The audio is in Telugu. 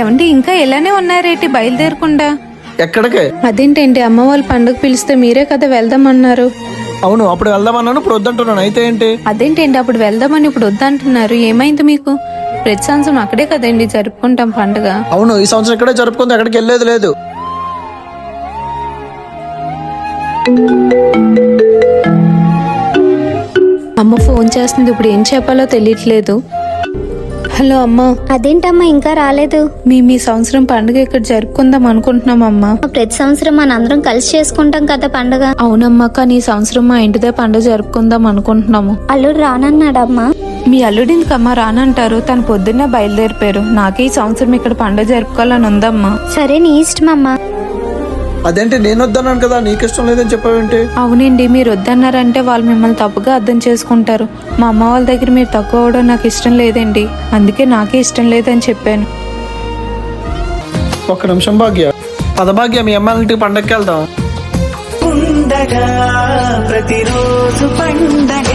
ఏమండి ఇంకా ఇలానే ఉన్నారేటి? బయలుదేరకుండా? ఎక్కడికే? అదేంటండి అమ్మ వాళ్ళు పండుగ పిలిస్తే మీరే కదా వెళ్దామన్నారు. అవును అప్పుడు వెళ్దామన్నాను ఇప్పుడు వద్దంటున్నాను. అయితే ఏంటి? అదేంటండి అప్పుడు వెళ్దామని ఇప్పుడు వద్దంటున్నారు. ఏమైంది మీకు? ప్రతి సంవత్సరం అక్కడే కదండి జరుపుకుంటాం పండుగ. అవును ఈ సంవత్సరం ఇక్కడే జరుపుకుంది ఎక్కడికి వెళ్ళేది లేదు. అమ్మ ఫోన్ చేస్తుంది ఇప్పుడు ఏం చెప్పాలో తెలియట్లేదు. హలో అమ్మ. అదేంటమ్మా ఇంకా రాలేదు? మేము ఈ సంవత్సరం పండుగ ఇక్కడ జరుపుకుందాం అనుకుంటున్నాం అమ్మా. ప్రతి సంవత్సరం మనందరం కలిసి చేసుకుంటాం కదా పండగ? అవునమ్మా కానీ ఈ సంవత్సరం మా ఇంటిదే పండుగ జరుపుకుందాం అనుకుంటున్నాము. అల్లుడు రానన్నాడమ్మా. మీ అల్లుడిందికమ్మా రానంటారు తను పొద్దున్నే బయలుదేరిపోయారు. నాకే ఈ సంవత్సరం ఇక్కడ పండుగ జరుపుకోవాలని ఉందమ్మా. సరే నీ ఇష్టమమ్మా. అదేంటి నేను వద్దన్నాను కదా నీకు ఇష్టం లేదని చెప్పావేంటి? అవునండి మీరు వద్దన్నారంటే వాళ్ళు మిమ్మల్ని తప్పుగా అర్థం చేసుకుంటారు. మా అమ్మ వాళ్ళ దగ్గర మీరు తక్కువ అవడం నాకు ఇష్టం లేదండి. అందుకే నాకే ఇష్టం లేదని చెప్పాను. ఒక్క నిమిషం భాగ్య. పద భాగ్య మీ అమ్మాయిల ఇంటికి పండగకి వెళ్దాం. ప్రతిరోజు పండుగ.